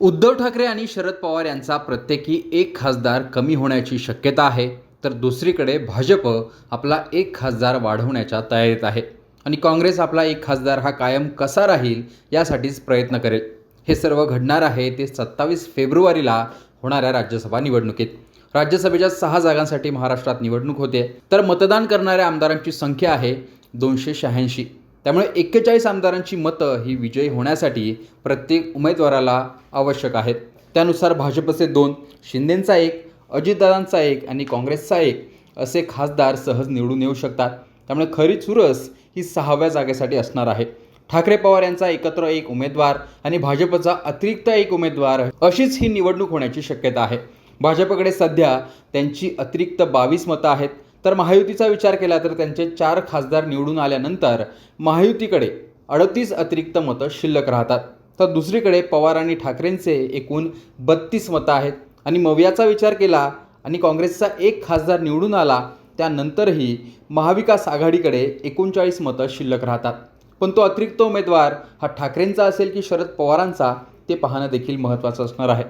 उद्धव ठाकरे आणि शरद पवार यांचा प्रत्येकी एक खासदार कमी होण्याची शक्यता आहे तर दुसरीकडे भाजप आपला एक खासदार वाढवण्याच्या तयारीत आहे. आणि काँग्रेस आपला एक खासदार हा कायम कसा राहील यासाठीच प्रयत्न करेल. हे सर्व घडणार आहे ते सत्तावीस फेब्रुवारीला होणाऱ्या राज्यसभा निवडणुकीत. राज्यसभेच्या सहा जागांसाठी महाराष्ट्रात निवडणूक होते तर मतदान करणाऱ्या आमदारांची संख्या आहे दोनशे शहाऐंशी. त्यामुळे एक्केचाळीस आमदारांची मतं ही विजयी होण्यासाठी प्रत्येक उमेदवाराला आवश्यक आहेत. त्यानुसार भाजपचे दोन शिंदेंचा एक अजितदादांचा एक आणि काँग्रेसचा एक असे खासदार सहज निवडून येऊ शकतात. त्यामुळे खरी चुरस ही सहाव्या जागेसाठी असणार आहे. ठाकरे पवार यांचा एकत्र एक उमेदवार आणि भाजपचा अतिरिक्त एक उमेदवार अशीच ही निवडणूक होण्याची शक्यता आहे. भाजपकडे सध्या त्यांची अतिरिक्त बावीस मतं आहेत. तर महायुतीचा विचार केला तर त्यांचे चार खासदार निवडून आल्यानंतर महायुतीकडे अडतीस अतिरिक्त मतं शिल्लक राहतात. तर दुसरीकडे पवार आणि ठाकरेंचे एकूण बत्तीस मतं आहेत. आणि मवियाचा विचार केला आणि काँग्रेसचा एक खासदार निवडून आला त्यानंतरही महाविकास आघाडीकडे एकोणचाळीस मतं शिल्लक राहतात. पण तो अतिरिक्त उमेदवार हा ठाकरेंचा असेल की शरद पवारांचा ते पाहणं देखील महत्त्वाचं असणार आहे.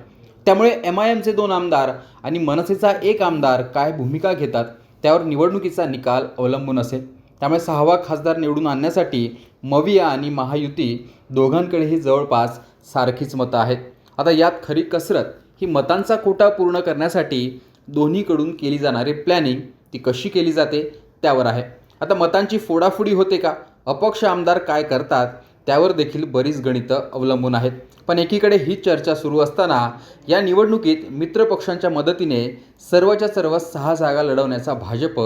त्यामुळे एम आय एमचे दोन आमदार आणि मनसेचा एक आमदार काय भूमिका घेतात त्यावर निवडणुकीचा निकाल अवलंबून असेल. त्यामुळे सहावा खासदार निवडून आणण्यासाठी मविया आणि महायुती दोघांकडेही जवळपास सारखीच मतं आहेत. आता यात खरी कसरत ही मतांचा कोटा पूर्ण करण्यासाठी दोन्हीकडून केली जाणारी प्लॅनिंग ती कशी केली जाते त्यावर आहे. आता मतांची फोडाफोडी होते का? अपक्ष आमदार काय करतात? त्यावर देखील बरीच गणितं अवलंबून आहेत. पण एकीकडे ही चर्चा सुरू असताना या निवडणुकीत मित्रपक्षांच्या मदतीने सर्वच्या सर्व सहा जागा लढवण्याचा भाजप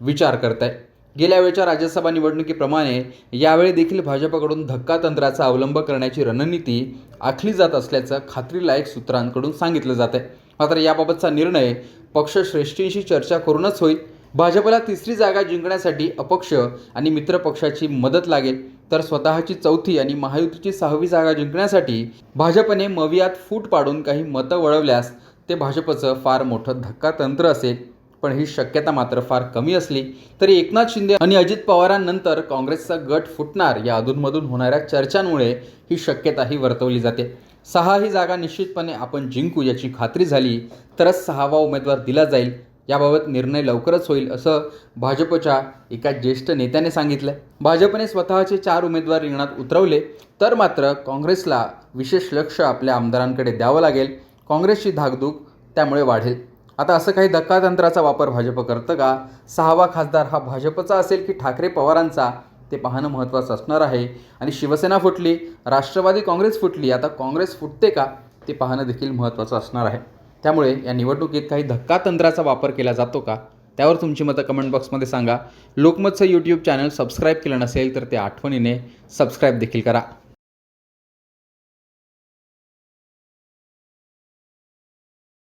विचार करत आहे गेल्या वेळच्या राज्यसभा निवडणुकीप्रमाणे यावेळी देखील भाजपकडून धक्कातंत्राचा अवलंब करण्याची रणनीती आखली जात असल्याचं खात्रीलायक सूत्रांकडून सांगितलं जात आहे मात्र याबाबतचा निर्णय पक्षश्रेष्ठींशी चर्चा करूनच होईल. भाजपला तिसरी जागा जिंकण्यासाठी अपक्ष आणि मित्रपक्षाची मदत लागेल. तर स्वतःची चौथी आणि महायुतीची सहावी जागा जिंकण्यासाठी भाजपने मवियात फूट पाडून काही मतं वळवल्यास ते भाजपचं फार मोठं धक्कातंत्र असेल. पण ही शक्यता मात्र फार कमी असली तरी एकनाथ शिंदे आणि अजित पवारांनंतर काँग्रेसचा गट फुटणार या अधूनमधून होणाऱ्या चर्चांमुळे ही शक्यताही वर्तवली जाते. सहा ही जागा निश्चितपणे आपण जिंकू याची खात्री झाली तरच सहावा उमेदवार दिला जाईल. याबाबत निर्णय लवकरच होईल असं भाजपच्या एका ज्येष्ठ नेत्याने सांगितलं भाजपने स्वतःचे चार उमेदवार रिंगणात उतरवले तर मात्र काँग्रेसला विशेष लक्ष आपल्या आमदारांकडे द्यावं लागेल. काँग्रेसची धाकधूक त्यामुळे वाढेल. आता असं काही धक्कातंत्राचा वापर भाजप करतं का? सहावा खासदार हा भाजपचा असेल की ठाकरे पवारांचा? ते पाहणं महत्त्वाचं असणार आहे. आणि शिवसेना फुटली राष्ट्रवादी काँग्रेस फुटली आता काँग्रेस फुटते का? ते पाहणं देखील महत्त्वाचं असणार आहे. त्यामुळे या निवडणुकीत काही धक्कातंत्राचा वापर केला जातो का? त्यावर तुमची मतं कमेंट बॉक्समध्ये सांगा. लोकमतचं यूट्यूब चॅनल सबस्क्राईब केलं नसेल तर ते आठवणीने सबस्क्राईब देखील करा.